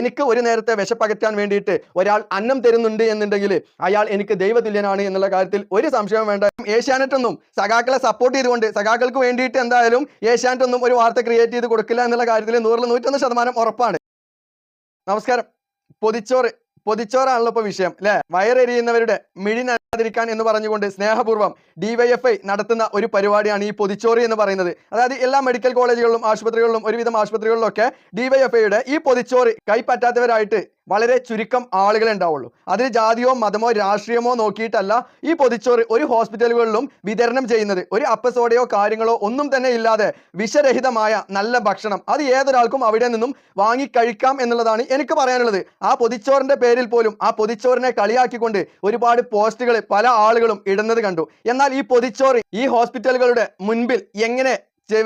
എനിക്ക് ഒരു നേരത്തെ വിശപ്പകറ്റാൻ വേണ്ടിയിട്ട് ഒരാൾ അന്നം തരുന്നുണ്ട് എന്നുണ്ടെങ്കിൽ അയാൾ എനിക്ക് ദൈവതുല്യനാണ് എന്നുള്ള കാര്യത്തിൽ ഒരു സംശയം വേണ്ട. ഏഷ്യാനെറ്റ് ഒന്നും സഖാക്കളെ സപ്പോർട്ട് ചെയ്തുകൊണ്ട് സഖാക്കൾക്ക് വേണ്ടിയിട്ട് എന്തായാലും ഏഷ്യാനെറ്റ് ഒന്നും ഒരു വാർത്ത ക്രിയേറ്റ് ചെയ്ത് കൊടുക്കില്ല എന്നുള്ള കാര്യത്തിൽ നൂറിൽ നൂറ്റൊന്ന് ശതമാനം ഉറപ്പാണ്. നമസ്കാരം. പൊതിച്ചോറ് പൊതിച്ചോറാണല്ലോ ഇപ്പൊ വിഷയം അല്ലെ? വയറെരിയുന്നവരുടെ മിഴി നടാതിരിക്കാൻ എന്ന് പറഞ്ഞുകൊണ്ട് സ്നേഹപൂർവം ഡിവൈഎഫ്ഐ നടത്തുന്ന ഒരു പരിപാടിയാണ് ഈ പൊതിച്ചോറി എന്ന് പറയുന്നത്. അതായത് എല്ലാ മെഡിക്കൽ കോളേജുകളിലും ആശുപത്രികളിലും ഒരുവിധം ആശുപത്രികളിലും ഒക്കെ ഡിവൈഎഫ്ഐയുടെ ഈ പൊതിച്ചോറി കൈപ്പറ്റാത്തവരായിട്ട് വളരെ ചുരുക്കം ആളുകളെ ഉണ്ടാവുള്ളൂ. അതിന് ജാതിയോ മതമോ രാഷ്ട്രീയമോ നോക്കിയിട്ടല്ല ഈ പൊതിച്ചോറ് ഒരു ഹോസ്പിറ്റലുകളിലും വിതരണം ചെയ്യുന്നത്. ഒരു അപ്പസോഡയോ കാര്യങ്ങളോ ഒന്നും തന്നെ ഇല്ലാതെ വിഷരഹിതമായ നല്ല ഭക്ഷണം അത് ഏതൊരാൾക്കും അവിടെ നിന്നും വാങ്ങി കഴിക്കാം എന്നുള്ളതാണ് എനിക്ക് പറയാനുള്ളത്. ആ പൊതിച്ചോറിന്റെ പേരിൽ പോലും ആ പൊതിച്ചോറിനെ കളിയാക്കിക്കൊണ്ട് ഒരുപാട് പോസ്റ്റുകൾ പല ആളുകളും ഇടുന്നത് കണ്ടു. എന്നാൽ ഈ പൊതിച്ചോറ് ഈ ഹോസ്പിറ്റലുകളുടെ മുൻപിൽ എങ്ങനെ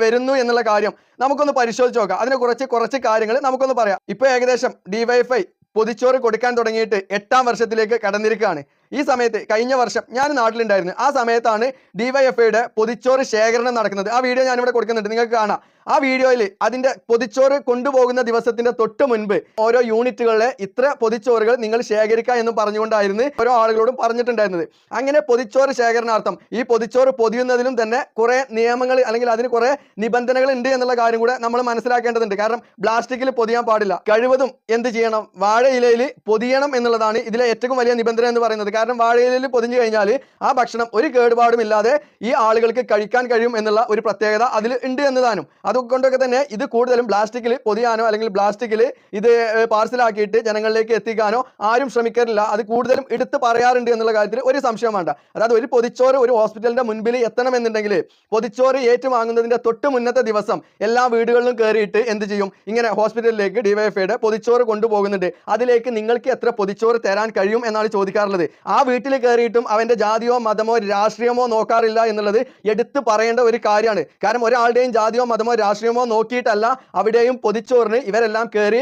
വരുന്നു എന്നുള്ള കാര്യം നമുക്കൊന്ന് പരിശോധിച്ച് നോക്കാം. അതിനെ കുറച്ച് കുറച്ച് കാര്യങ്ങൾ നമുക്കൊന്ന് പറയാം. ഇപ്പൊ ഏകദേശം ഡിവൈഫൈ പൊതിച്ചോറ് കൊടുക്കാൻ തുടങ്ങിയിട്ട് എട്ടാം വർഷത്തിലേക്ക് കടന്നിരിക്കുകയാണ്. ഈ സമയത്ത് കഴിഞ്ഞ വർഷം ഞാൻ നാട്ടിലുണ്ടായിരുന്നു. ആ സമയത്താണ് ഡിവൈഎഫ്ഐയുടെ പൊതിച്ചോറ് ശേഖരണം നടക്കുന്നത്. ആ വീഡിയോ ഞാനിവിടെ കൊടുക്കുന്നുണ്ട്. നിങ്ങൾക്ക് കാണാം. ആ വീഡിയോയിൽ അതിന്റെ പൊതിച്ചോറ് കൊണ്ടുപോകുന്ന ദിവസത്തിന്റെ തൊട്ട് മുൻപ് ഓരോ യൂണിറ്റുകളിലെ ഇത്ര പൊതിച്ചോറുകൾ നിങ്ങൾ ശേഖരിക്കുക എന്ന് പറഞ്ഞുകൊണ്ടായിരുന്നു ഓരോ ആളുകളോടും പറഞ്ഞിട്ടുണ്ടായിരുന്നത്. അങ്ങനെ പൊതിച്ചോറ് ശേഖരണാർത്ഥം ഈ പൊതിച്ചോറ് പൊതിയുന്നതിലും തന്നെ കുറെ നിയമങ്ങൾ അല്ലെങ്കിൽ അതിന് കുറെ നിബന്ധനകൾ ഉണ്ട് എന്നുള്ള കാര്യം കൂടെ നമ്മൾ മനസ്സിലാക്കേണ്ടതുണ്ട്. കാരണം പ്ലാസ്റ്റിക്കിൽ പൊതിയാൻ പാടില്ല. കഴിവതും എന്ത് ചെയ്യണം? വാഴയിലയിൽ പൊതിയണം എന്നുള്ളതാണ് ഇതിലെ ഏറ്റവും വലിയ നിബന്ധന എന്ന് പറയുന്നത്. കാരണം വാഴയിലയിൽ പൊതിഞ്ഞു കഴിഞ്ഞാൽ ആ ഭക്ഷണം ഒരു കേടുപാടും ഇല്ലാതെ ഈ ആളുകൾക്ക് കഴിക്കാൻ കഴിയും എന്നുള്ള ഒരു പ്രത്യേകത അതിൽ ഉണ്ട് എന്നതാനും. അതുകൊണ്ടൊക്കെ തന്നെ ഇത് കൂടുതലും പ്ലാസ്റ്റിക്കിൽ പൊതിയാനോ അല്ലെങ്കിൽ പ്ലാസ്റ്റിക്കിൽ ഇത് പാർസലാക്കിയിട്ട് ജനങ്ങളിലേക്ക് എത്തിക്കാനോ ആരും ശ്രമിക്കാറില്ല. അത് കൂടുതലും എടുത്ത് പറയാറുണ്ട് എന്നുള്ള കാര്യത്തിൽ ഒരു സംശയം വേണ്ട. അതായത് ഒരു പൊതിച്ചോറ് ഒരു ഹോസ്പിറ്റലിന്റെ മുൻപിൽ എത്തണമെന്നുണ്ടെങ്കിൽ പൊതിച്ചോറ് ഏറ്റുവാങ്ങുന്നതിന്റെ തൊട്ട് മുന്നത്തെ ദിവസം എല്ലാ വീടുകളിലും കയറിയിട്ട് എന്ത് ചെയ്യും? ഇങ്ങനെ ഹോസ്പിറ്റലിലേക്ക് ഡിവൈഎഫ്ഐയുടെ പൊതിച്ചോറ് കൊണ്ടുപോകുന്നുണ്ട്. അതിലേക്ക് നിങ്ങൾക്ക് എത്ര പൊതിച്ചോറ് തരാൻ കഴിയും എന്നാണ് ചോദിക്കാറുള്ളത്. ആ വീട്ടിൽ കയറിയിട്ടും അവന്റെ ജാതിയോ മതമോ രാഷ്ട്രീയമോ നോക്കാറില്ല എന്നുള്ളത് എടുത്തു പറയേണ്ട ഒരു കാര്യമാണ്. കാരണം ഒരാളുടെയും ജാതിയോ മതമോ രാഷ്ട്രീയമോ നോക്കിയിട്ടല്ല അവിടെയും പൊതിച്ചോറിന് ഇവരെല്ലാം കയറി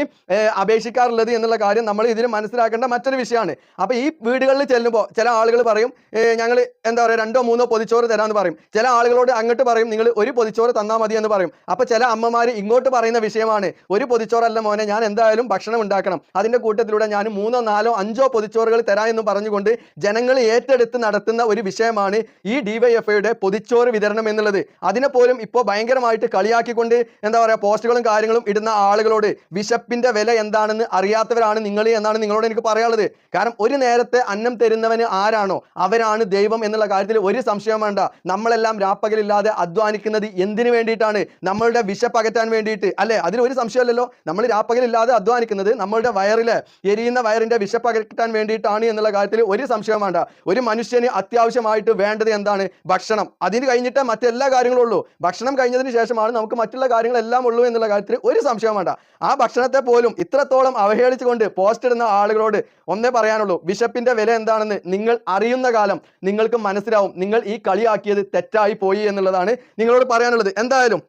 അപേക്ഷിക്കാറുള്ളത് എന്നുള്ള കാര്യം നമ്മൾ ഇതിൽ മനസ്സിലാക്കേണ്ട മറ്റൊരു വിഷയമാണ്. അപ്പോൾ ഈ വീടുകളിൽ ചെല്ലുമ്പോൾ ചില ആളുകൾ പറയും ഞങ്ങൾ എന്താ പറയുക രണ്ടോ മൂന്നോ പൊതിച്ചോറ് തരാമെന്ന് പറയും. ചില ആളുകളോട് അങ്ങോട്ട് പറയും നിങ്ങൾ ഒരു പൊതിച്ചോറ് തന്നാൽ മതി എന്ന് പറയും. അപ്പോൾ ചില അമ്മമാർ ഇങ്ങോട്ട് പറയുന്ന വിഷയമാണ് ഒരു പൊതിച്ചോറല്ല മോനെ ഞാൻ എന്തായാലും ഭക്ഷണം ഉണ്ടാക്കണം. അതിന്റെ കൂട്ടത്തിലൂടെ ഞാൻ മൂന്നോ നാലോ അഞ്ചോ പൊതിച്ചോറുകൾ തരാം എന്ന് പറഞ്ഞുകൊണ്ട് ജനങ്ങൾ ഏറ്റെടുത്ത് നടത്തുന്ന ഒരു വിഷയമാണ് ഈ ഡിവൈഎഫ്ഐയുടെ പൊതിച്ചോറ് വിതരണം എന്നുള്ളത്. അതിനെ പോലും ഇപ്പോൾ ഭയങ്കരമായിട്ട് കളിയാക്കിക്കൊണ്ട് എന്താ പറയുക പോസ്റ്റുകളും കാര്യങ്ങളും ഇടുന്ന ആളുകളോട് വിശപ്പിന്റെ വില എന്താണെന്ന് അറിയാത്തവരാണ് നിങ്ങൾ എന്നാണ് നിങ്ങളോട് എനിക്ക് പറയാനുള്ളത്. കാരണം ഒരു നേരത്തെ അന്നം തരുന്നവന് ആരാണോ അവരാണ് ദൈവം എന്നുള്ള കാര്യത്തിൽ ഒരു സംശയം വേണ്ട. നമ്മളെല്ലാം രാപ്പകലില്ലാതെ അധ്വാനിക്കുന്നത് എന്തിനു വേണ്ടിയിട്ടാണ്? നമ്മളുടെ വിശപ്പകറ്റാൻ വേണ്ടിയിട്ട്. അല്ലേ? അതിൽ ഒരു സംശയമല്ലല്ലോ. നമ്മൾ രാപ്പകലില്ലാതെ അധ്വാനിക്കുന്നത് നമ്മളുടെ വയറിലെ എരിയുന്ന വയറിന്റെ വിശപ്പകറ്റാൻ വേണ്ടിയിട്ടാണ് എന്നുള്ള കാര്യത്തിൽ ഒരു സംശയം വേണ്ട. ഒരു മനുഷ്യന് അത്യാവശ്യമായിട്ട് വേണ്ടത് എന്താണ്? ഭക്ഷണം. അതിന് കഴിഞ്ഞിട്ട് മറ്റെല്ലാ കാര്യങ്ങളും ഉള്ളൂ ഭക്ഷണം കഴിഞ്ഞതിന് ശേഷമാണ് നമുക്ക് മറ്റുള്ള കാര്യങ്ങളെല്ലാം ഉള്ളൂ എന്നുള്ള കാര്യത്തിൽ ഒരു സംശയം വേണ്ട. ആ ഭക്ഷണത്തെ പോലും ഇത്രത്തോളം അവഹേളിച്ചുകൊണ്ട് പോസ്റ്റ് ഇടുന്ന ആളുകളോട് ഒന്നേ പറയാനുള്ളൂ. വിശപ്പിന്റെ വില എന്താണെന്ന് നിങ്ങൾ അറിയുന്ന കാലം നിങ്ങൾക്ക് മനസ്സിലാവും. നിങ്ങൾ ഈ കളിയാക്കിയത് തെറ്റായി പോയി എന്നുള്ളതാണ് നിങ്ങളോട് പറയാനുള്ളത്. എന്തായാലും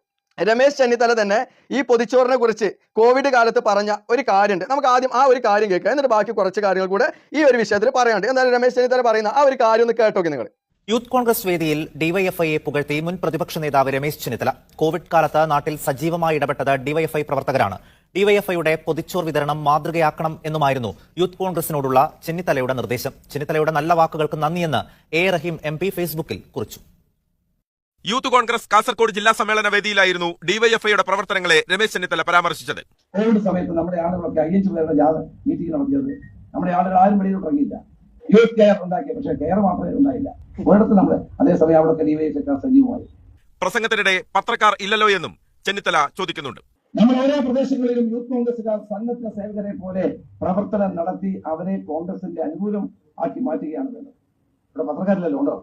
രമേശ് ചെന്നിത്തല തന്നെ ഈ പൊതിച്ചോറിനെ കുറിച്ച് കോവിഡ് കാലത്ത് പറഞ്ഞ ഒരു കാര്യമുണ്ട് നമുക്ക് ആദ്യം ആ ഒരു കാര്യം കേൾക്കാം. എന്നിട്ട് ബാക്കി കുറച്ച് കാര്യങ്ങൾ കൂടെ ഈ ഒരു വിഷയത്തിൽ പറയാനുണ്ട്. എന്തായാലും രമേശ് ചെന്നിത്തല പറയുന്ന ആ ഒരു കാര്യം ഒന്ന് കേട്ടോക്കെ നിങ്ങൾ യൂത്ത് കോൺഗ്രസ് വേദിയിൽ ഡിവൈഎഫ്ഐയെ പുകഴ്ത്തി മുൻ പ്രതിപക്ഷ നേതാവ് രമേശ് ചെന്നിത്തല. കോവിഡ് കാലത്ത് നാട്ടിൽ സജീവമായി ഇടപെട്ടത് ഡിവൈഎഫ്ഐ പ്രവർത്തകരാണ്. ഡിവൈഎഫ്ഐയുടെ പൊതിച്ചോർ വിതരണം മാതൃകയാക്കണം എന്നുമായിരുന്നു യൂത്ത് കോൺഗ്രസിനോടുള്ള ചെന്നിത്തലയുടെ നിർദ്ദേശം. ചെന്നിത്തലയുടെ നല്ല വാക്കുകൾക്ക് നന്ദിയെന്ന് എ റഹീം എം ഫേസ്ബുക്കിൽ കുറിച്ചു. യൂത്ത് കോൺഗ്രസ് കാസർകോട് ജില്ലാ സമ്മേളന വേദിയിലായിരുന്നു ഡിവൈഎഫ്ഐയുടെ പ്രവർത്തനങ്ങളെ രമേശ് ചെന്നിത്തല പരാമർശിച്ചത്. സമയത്ത് നമ്മുടെ ആളുകളൊക്കെ പേരുടെ ജാഥ മീറ്റിംഗ് നടത്തിയത്. നമ്മുടെ ആളുകൾ ആരും വെളിയിലോട്ട് ഇറങ്ങിയില്ല. യൂത്ത് കെയർ ഉണ്ടാക്കി പക്ഷേ കെയർ മാത്രമേ ഉണ്ടായില്ല. ഒരിടത്ത് നമ്മൾ അതേസമയം അവിടെ ഡിവൈഎഫ്ഐക്കാർ സജീവമായി. പ്രസംഗത്തിനിടെ പത്രക്കാർ ഇല്ലല്ലോ എന്നും ചെന്നിത്തല ചോദിക്കുന്നുണ്ട്. നമ്മൾ ഓരോ പ്രദേശങ്ങളിലും യൂത്ത് കോൺഗ്രസുകാർ സന്നദ്ധ സേവകരെ പോലെ പ്രവർത്തനം നടത്തി അവരെ കോൺഗ്രസിന്റെ അനുകൂലം ആക്കി മാറ്റുകയാണ് വേണ്ടത്. ഇവിടെ പത്രക്കാരില്ലല്ലോ ഉണ്ടോ?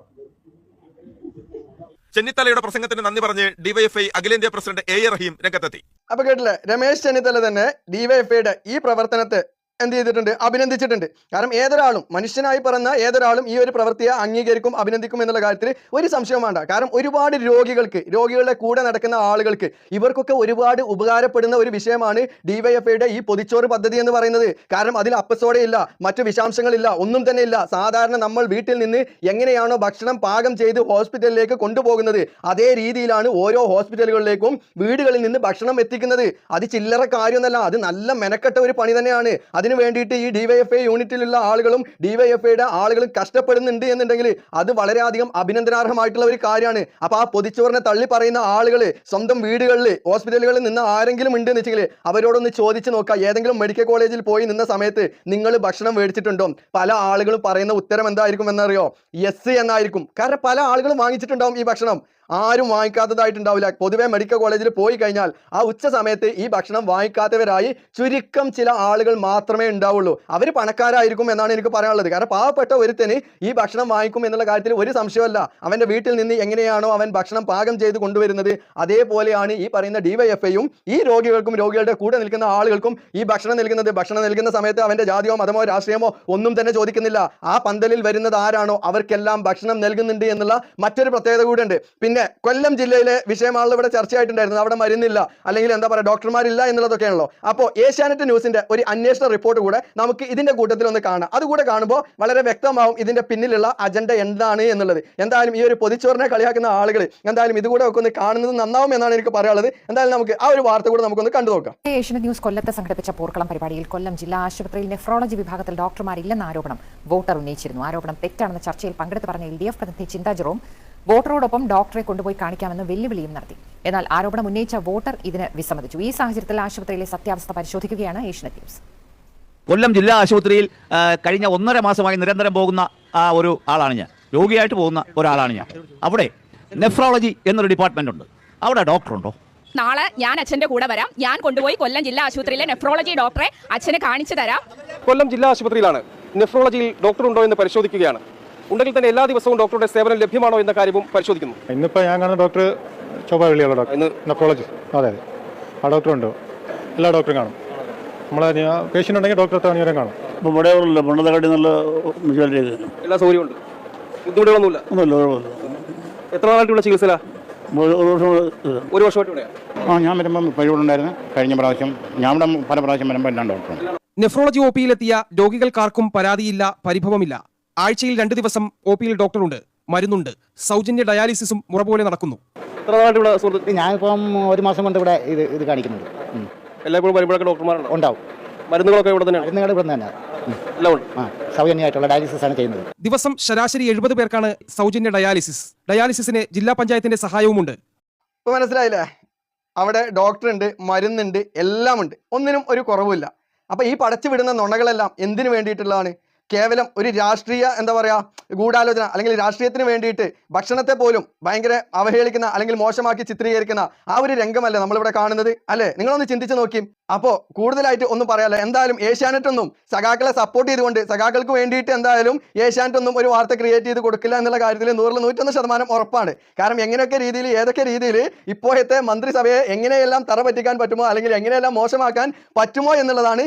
ചെന്നിത്തലയുടെ പ്രസംഗത്തിന് നന്ദി പറഞ്ഞ് ഡിവൈഎഫ്ഐ അഖിലേന്ത്യാ പ്രസിഡന്റ് എ എ റഹീം രംഗത്തെത്തി. അപ്പൊ കേട്ടില്ലേ? രമേശ് ചെന്നിത്തല തന്നെ ഡിവൈഎഫ്ഐയുടെ ഈ പ്രവർത്തനത്തെ എന്ത് ചെയ്തിട്ടുണ്ട് അഭിനന്ദിച്ചിട്ടുണ്ട്. കാരണം ഏതൊരാളും മനുഷ്യനായി പറഞ്ഞ ഏതൊരാളും ഈ ഒരു പ്രവൃത്തിയെ അംഗീകരിക്കും അഭിനന്ദിക്കും എന്നുള്ള കാര്യത്തിൽ ഒരു സംശയം വേണ്ട. കാരണം ഒരുപാട് രോഗികൾക്ക് രോഗികളുടെ കൂടെ നടക്കുന്ന ആളുകൾക്ക് ഇവർക്കൊക്കെ ഒരുപാട് ഉപകാരപ്പെടുന്ന ഒരു വിഷയമാണ് ഡിവൈഎഫ്ഐയുടെ ഈ പൊതിച്ചോറ് പദ്ധതി എന്ന് പറയുന്നത്. കാരണം അതിൽ അപ്പസോടെ ഇല്ല മറ്റു വിഷാംശങ്ങളില്ല ഒന്നും തന്നെ ഇല്ല. സാധാരണ നമ്മൾ വീട്ടിൽ നിന്ന് എങ്ങനെയാണോ ഭക്ഷണം പാകം ചെയ്ത് ഹോസ്പിറ്റലിലേക്ക് കൊണ്ടുപോകുന്നത് അതേ രീതിയിലാണ് ഓരോ ഹോസ്പിറ്റലുകളിലേക്കും വീടുകളിൽ നിന്ന് ഭക്ഷണം എത്തിക്കുന്നത്. അത് ചില്ലറ കാര്യമൊന്നല്ല അത് നല്ല മെനക്കെട്ട ഒരു പണി തന്നെയാണ്. അതിനു വേണ്ടിയിട്ട് ഈ ഡിവൈഎഫ്ഐ യൂണിറ്റിലുള്ള ആളുകളും ഡിവൈഎഫ്ഐയുടെ ആളുകളും കഷ്ടപ്പെടുന്നുണ്ട് എന്നുണ്ടെങ്കിൽ അത് വളരെയധികം അഭിനന്ദനാർഹമായിട്ടുള്ള ഒരു കാര്യമാണ്. അപ്പോൾ ആ പൊതിച്ചോറിനെ തള്ളി പറയുന്ന ആളുകൾ സ്വന്തം വീടുകളിൽ ഹോസ്പിറ്റലുകളിൽ നിന്ന് ആരെങ്കിലും ഉണ്ട് എന്ന് വെച്ചെങ്കിൽ അവരോടൊന്ന് ചോദിച്ചു നോക്കുക. ഏതെങ്കിലും മെഡിക്കൽ കോളേജിൽ പോയി നിന്ന സമയത്ത് നിങ്ങൾ ഭക്ഷണം മേടിച്ചിട്ടുണ്ടോ? പല ആളുകളും പറയുന്ന ഉത്തരം എന്തായിരിക്കും എന്നറിയോ? യെസ് എന്നായിരിക്കും. കാരണം പല ആളുകളും വാങ്ങിച്ചിട്ടുണ്ടാവും ഈ ഭക്ഷണം. ആരും വാങ്ങിക്കാത്തതായിട്ടുണ്ടാവില്ല. പൊതുവെ മെഡിക്കൽ കോളേജിൽ പോയി കഴിഞ്ഞാൽ ആ ഉച്ച സമയത്ത് ഈ ഭക്ഷണം വാങ്ങിക്കാത്തവരായി ചുരുക്കം ചില ആളുകൾ മാത്രമേ ഉണ്ടാവുള്ളൂ. അവർ പണക്കാരായിരിക്കും എന്നാണ് എനിക്ക് പറയാനുള്ളത്. കാരണം പാവപ്പെട്ട ഒരുത്തന് ഈ ഭക്ഷണം വാങ്ങിക്കും എന്നുള്ള കാര്യത്തിൽ ഒരു സംശയമല്ല. അവന്റെ വീട്ടിൽ നിന്ന് എങ്ങനെയാണോ അവൻ ഭക്ഷണം പാകം ചെയ്ത് കൊണ്ടുവരുന്നത് അതേപോലെയാണ് ഈ പറയുന്ന ഡിവൈഎഫ്ഐയും ഈ രോഗികൾക്കും രോഗികളുടെ കൂടെ നിൽക്കുന്ന ആളുകൾക്കും ഈ ഭക്ഷണം നൽകുന്നത്. ഭക്ഷണം നൽകുന്ന സമയത്ത് അവന്റെ ജാതിയോ മതമോ രാഷ്ട്രീയമോ ഒന്നും തന്നെ ചോദിക്കുന്നില്ല. ആ പന്തലിൽ വരുന്നത് ആരാണോ? അവർക്കെല്ലാം ഭക്ഷണം നൽകുന്നുണ്ട് എന്നുള്ള മറ്റൊരു പ്രത്യേകത കൂടിയുണ്ട് പിന്നെ കൊല്ലം ജില്ലയിലെ വിഷയമാണല്ലോ ഇവിടെ ചർച്ചയായിട്ടുണ്ടായിരുന്നത്. അവിടെ മരുന്നില്ല അല്ലെങ്കിൽ എന്താ പറയുക ഡോക്ടർമാരില്ല എന്നുള്ളതൊക്കെയാണല്ലോ. അപ്പോൾ ഏഷ്യാനെറ്റ് ന്യൂസിന്റെ ഒരു അന്വേഷണ റിപ്പോർട്ട് കൂടെ നമുക്ക് ഇതിന്റെ കൂട്ടത്തിൽ ഒന്ന് കാണാം. അതുകൂടെ കാണുമ്പോൾ വളരെ വ്യക്തമാവും ഇതിന്റെ പിന്നിലുള്ള അജണ്ട എന്താണ് എന്നുള്ളത്. എന്തായാലും ഈ ഒരു പൊതിച്ചോറിനെ കളിയാക്കുന്ന ആളുകൾ എന്തായാലും ഇതുകൂടെ ഒക്കെ ഒന്ന് കാണുന്നത് നന്നാവും എന്നാണ് എനിക്ക് പറയാനുള്ളത്. എന്തായാലും നമുക്ക് ആ ഒരു വാർത്ത കൂടെ നമുക്കൊന്ന് കണ്ടു നോക്കാം. ഏഷ്യാനെറ്റ് ന്യൂസ് കൊല്ലത്തെ സംഘടിപ്പിച്ച പോർക്കളം പരിപാടിയിൽ കൊല്ലം ജില്ലാ ആശുപത്രിയിൽ നെഫ്രോളജി വിഭാഗത്തിൽ ഡോക്ടർമാരില്ലെന്ന ആരോപണം വോട്ടർ ഉന്നയിച്ചിരുന്നു. ആരോപണം തെറ്റാണെന്ന ചർച്ചയിൽ പങ്കെടുത്ത് പറഞ്ഞ എൽ ഡി എഫ് പ്രതിനിധി ചിന്താ ജെറോം വോട്ടറോടൊപ്പം ഡോക്ടറെ കൊണ്ടുപോയി കാണിക്കാമെന്ന് വെല്ലുവിളിയും നടത്തി. എന്നാൽ ആരോപണം ഉന്നയിച്ച വോട്ടർ ഇതിന് വിസമ്മതിച്ചു. ഈ സാഹചര്യത്തിൽ ആശുപത്രിയിലെ സത്യാവസ്ഥ പരിശോധിക്കുകയാണ് ഏഷ്യനെറ്റ് ന്യൂസ്. കൊല്ലം ജില്ലാ ആശുപത്രിയിൽ കഴിഞ്ഞ ഒന്നര മാസമായി നിരന്തരം പോകുന്ന ആ ഒരു ആളാണ് ഞാൻ. രോഗിയായിട്ട് പോകുന്ന ഒരാളാണ് ഞാൻ. അവിടെ നെഫ്രോളജി എന്നൊരു ഡിപ്പാർട്ട്മെന്റ് ഉണ്ട്. അവിടെ ഡോക്ടറുണ്ടോ? നാളെ ഞാൻ അച്ഛന്റെ കൂടെ വരാം. ഞാൻ കൊണ്ടുപോയി കൊല്ലം ജില്ലാ ആശുപത്രിയിലെ നെഫ്രോളജി ഡോക്ടറെ അച്ഛനെ കാണിച്ചു തരാം. കൊല്ലം ജില്ലാ ആശുപത്രിയിലാണ് നെഫ്രോളജിയിൽ ഡോക്ടർ ഉണ്ടോ എന്ന് പരിശോധിക്കുകയാണ്. ഉണ്ടെങ്കിൽ തന്നെ എല്ലാ ദിവസവും ഡോക്ടറുടെ സേവനം ലഭ്യമാണോ എന്ന കാര്യവും പരിശോധിക്കുന്നു. ഇന്നിപ്പോൾ ഞാൻ കാണുന്ന ഡോക്ടർ ചൊവ്വ വെള്ളിയുള്ള ഡോക്ടർ. ഇന്ന് നെഫ്രോളജിസ്റ്റ് അതെ അതെ. ആ ഡോക്ടർ ഉണ്ടോ എല്ലാ ഡോക്ടറും കാണും. നമ്മളെ പേഷ്യന്റ് ഉണ്ടെങ്കിൽ ഡോക്ടർ എത്ര മണിവരെ കാണും. ഇപ്പം ഇവിടെ ഉള്ള പണ്ടത്തെക്കാട്ടി നല്ല എല്ലാ സൗകര്യമുണ്ട് ബുദ്ധിമുട്ടുകളൊന്നുമില്ല. ഒന്നുമില്ല എത്ര നാളായിട്ടുള്ള ചികിത്സ ഒരു ഒരു വർഷം ഒരു വർഷമായിട്ട് ആ ഞാൻ വരുമ്പം കഴിവുണ്ടായിരുന്നു കഴിഞ്ഞ പ്രാവശ്യം ഞാൻ ഇവിടെ പല പ്രാവശ്യം വരുമ്പോൾ എല്ലാം ഡോക്ടറും നെഫ്രോളജി ഒ പിയിലെത്തിയ രോഗികൾക്കാർക്കും പരാതിയില്ല പരിഭവമില്ല. ആഴ്ചയിൽ രണ്ട് ദിവസം ഒ പിയിൽ ഡോക്ടറുണ്ട് മരുന്നുണ്ട്. സൗജന്യ ഡയാലിസിസും മുറ പോലെ നടക്കുന്നു. എത്ര നാളായിട്ട് ഇവിടെ സുഹൃത്ത് ഞാനിപ്പം ഒരു മാസം കൊണ്ട് ഇവിടെ ഇത് ഇത് കാണിക്കുന്നുണ്ട്. എല്ലായ്പ്പോഴും വരുമ്പോഴൊക്കെ ഡോക്ടർമാരുണ്ടോ? ഉണ്ടാവും. മരുന്നുകളൊക്കെ ഇവിടെ തന്നെയാണ്? മരുന്നുകൾ ഇവിടെ തന്നെ സൗജന്യമായിട്ടുള്ള ഡയാലിസിസ് ആണ് ചെയ്യുന്നത്. ദിവസം ശരാശരി എഴുപത് പേർക്കാണ് സൗജന്യ ഡയാലിസിസ്. ഡയാലിസിസിന് ജില്ലാ പഞ്ചായത്തിന്റെ സഹായവുമുണ്ട്. ഇപ്പൊ മനസ്സിലായില്ലേ? അവിടെ ഡോക്ടർ ഉണ്ട് മരുന്നുണ്ട് എല്ലാം ഉണ്ട് ഒന്നിനും ഒരു കുറവുമില്ല. അപ്പൊ ഈ പടച്ചു വിടുന്ന നുണകളെല്ലാം എന്തിനു വേണ്ടിയിട്ടുള്ളതാണ്? കേവലം ഒരു രാഷ്ട്രീയ എന്താ പറയുക ഗൂഢാലോചന അല്ലെങ്കിൽ രാഷ്ട്രീയത്തിന് വേണ്ടിയിട്ട് ഭക്ഷണത്തെ പോലും ഭയങ്കര അവഹേളിക്കുന്ന അല്ലെങ്കിൽ മോശമാക്കി ചിത്രീകരിക്കുന്ന ആ ഒരു രംഗമല്ലേ നമ്മളിവിടെ കാണുന്നത്? അല്ലേ? നിങ്ങളൊന്ന് ചിന്തിച്ചു നോക്കി. അപ്പോ കൂടുതലായിട്ട് ഒന്നും പറയാല്ല എന്തായാലും ഏഷ്യാനെറ്റ് ഒന്നും സഖാക്കളെ സപ്പോർട്ട് ചെയ്തുകൊണ്ട് സഖാക്കൾക്ക് വേണ്ടിയിട്ട് എന്തായാലും ഏഷ്യാനെറ്റ് ഒന്നും ഒരു വാർത്ത ക്രിയേറ്റ് ചെയ്ത് കൊടുക്കില്ല എന്നുള്ള കാര്യത്തിൽ നൂറിൽ നൂറ്റൊന്ന് ശതമാനം ഉറപ്പാണ്. കാരണം എങ്ങനെയൊക്കെ രീതിയിൽ ഏതൊക്കെ രീതിയിൽ ഇപ്പോഴത്തെ മന്ത്രിസഭയെ എങ്ങനെയെല്ലാം തറ പറ്റിക്കാൻ പറ്റുമോ അല്ലെങ്കിൽ എങ്ങനെയെല്ലാം മോശമാക്കാൻ പറ്റുമോ എന്നുള്ളതാണ്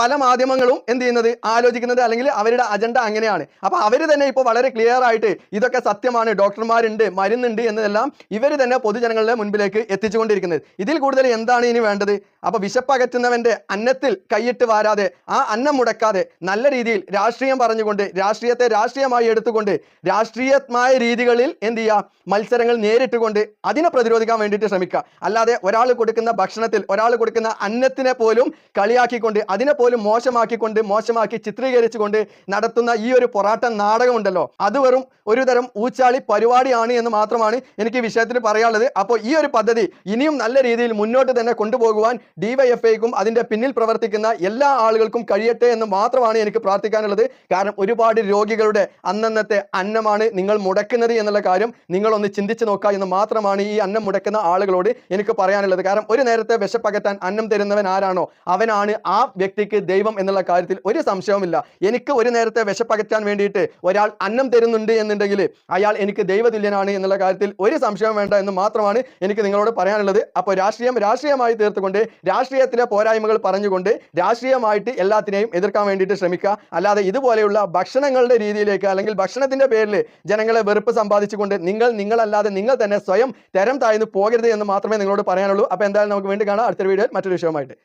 പല മാധ്യമങ്ങളും എന്ത് ചെയ്യുന്നത് ആലോചിക്കുന്നത് അല്ലെങ്കിൽ അവരുടെ അജണ്ട അങ്ങനെയാണ്. അപ്പോൾ അവർ തന്നെ ഇപ്പോൾ വളരെ ക്ലിയർ ആയിട്ട് ഇതൊക്കെ സത്യമാണ് ഡോക്ടർമാരുണ്ട് മരുന്നുണ്ട് എന്നതെല്ലാം ഇവർ തന്നെ പൊതുജനങ്ങളുടെ മുൻപിലേക്ക് എത്തിച്ചുകൊണ്ടിരിക്കുന്നത്. ഇതിൽ കൂടുതൽ എന്താണ് ഇനി വേണ്ടത്? അപ്പൊ വിശപ്പകറ്റുന്നവന്റെ അന്നത്തിൽ കൈയിട്ട് വാരാതെ ആ അന്നം മുടക്കാതെ നല്ല രീതിയിൽ രാഷ്ട്രീയം പറഞ്ഞുകൊണ്ട് രാഷ്ട്രീയത്തെ രാഷ്ട്രീയമായി എടുത്തുകൊണ്ട് രാഷ്ട്രീയമായ രീതികളിൽ എന്ത് ചെയ്യുക? മത്സരങ്ങൾ നേരിട്ടുകൊണ്ട് അതിനെ പ്രതിരോധിക്കാൻ വേണ്ടിയിട്ട് ശ്രമിക്കുക. അല്ലാതെ ഒരാൾ കൊടുക്കുന്ന ഭക്ഷണത്തിൽ ഒരാൾ കൊടുക്കുന്ന അന്നത്തിനെ പോലും കളിയാക്കിക്കൊണ്ട് അതിനെ പോലും മോശമാക്കിക്കൊണ്ട് മോശമാക്കി ചിത്രീകരിച്ചുകൊണ്ട് നടത്തുന്ന ഈ ഒരു പൊറാട്ട നാടകമുണ്ടല്ലോ അത് വെറും ഒരു തരം ഊച്ചാളി പരിപാടിയാണ് എന്ന് മാത്രമാണ് എനിക്ക് വിഷയത്തിൽ പറയാനുള്ളത്. അപ്പോൾ ഈ ഒരു പദ്ധതി ഇനിയും നല്ല രീതിയിൽ മുന്നോട്ട് തന്നെ കൊണ്ടുപോകുവാൻ ഡിവൈഎഫ്ഐക്കും അതിന്റെ പിന്നിൽ പ്രവർത്തിക്കുന്ന എല്ലാ ആളുകൾക്കും കഴിയട്ടെ എന്ന് മാത്രമാണ് എനിക്ക് പ്രാർത്ഥിക്കാനുള്ളത്. കാരണം ഒരുപാട് രോഗികളുടെ അന്നന്നത്തെ അന്നമാണ് നിങ്ങൾ മുടക്കുന്നത് എന്നുള്ള കാര്യം നിങ്ങളൊന്ന് ചിന്തിച്ചു നോക്കുക എന്ന് മാത്രമാണ് ഈ അന്നം മുടക്കുന്ന ആളുകളോട് എനിക്ക് പറയാനുള്ളത്. കാരണം ഒരു നേരത്തെ വിശപ്പകറ്റാൻ അന്നം തരുന്നവൻ ആരാണോ? അവനാണ് ആ വ്യക്തിക്ക് ദൈവം എന്നുള്ള കാര്യത്തിൽ ഒരു സംശയവുമില്ല. എനിക്ക് ഒരു നേരത്തെ വിശപ്പകറ്റാൻ വേണ്ടിയിട്ട് ഒരാൾ അന്നം തരുന്നുണ്ട് എന്നുണ്ടെങ്കിൽ അയാൾ എനിക്ക് ദൈവതുല്യനാണ് എന്നുള്ള കാര്യത്തിൽ ഒരു സംശയം വേണ്ട എന്ന് മാത്രമാണ് എനിക്ക് നിങ്ങളോട് പറയാനുള്ളത്. അപ്പോൾ രാഷ്ട്രീയം രാഷ്ട്രീയമായി തീർത്തുകൊണ്ട് രാഷ്ട്രീയത്തിലെ പോരായ്മകൾ പറഞ്ഞുകൊണ്ട് രാഷ്ട്രീയമായിട്ട് എല്ലാത്തിനെയും എതിർക്കാൻ വേണ്ടിയിട്ട് ശ്രമിക്കുക. അല്ലാതെ ഇതുപോലെയുള്ള ഭക്ഷണങ്ങളുടെ രീതിയിലേക്ക് അല്ലെങ്കിൽ ഭക്ഷണത്തിന്റെ പേരിൽ ജനങ്ങളെ വെറുപ്പ് സമ്പാദിച്ചുകൊണ്ട് നിങ്ങൾ നിങ്ങളല്ലാതെ നിങ്ങൾ തന്നെ സ്വയം തരം താഴ്ന്നു പോകരുത് എന്ന് മാത്രമേ നിങ്ങളോട് പറയാനുള്ളൂ. അപ്പോൾ എന്തായാലും നമുക്ക് വേണ്ടി കാണാം. അടുത്ത വീഡിയോയിൽ മറ്റൊരു വിഷയമായിട്ട്